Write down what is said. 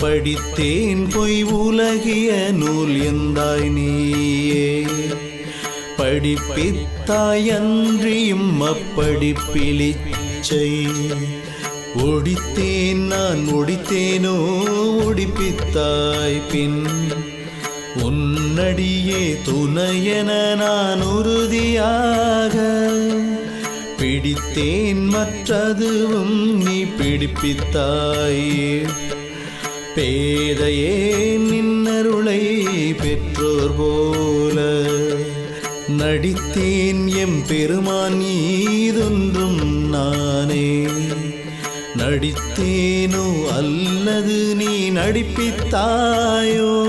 படித்தேன் பொய் உலகிய நூல் எந்தாய் நீயே? படிப்பித்தாயன்றியும் அன்றியும் ஒடித்தேன் நான் ஒடித்தேனோ? ஒடிப்பித்தாய் பின். உன்னடியே துணையென நான் உறுதியாக பிடித்தேன் மற்றதுவும் நீ பிடிப்பித்தாயே? பேதையே நின்னருளை பெற்றோர் போல நடித்தேன் எம் பெருமான் ஈதொன்றும் நானே. நடித்தேனோ அல்லது நீ நடிப்பித்தாயோ?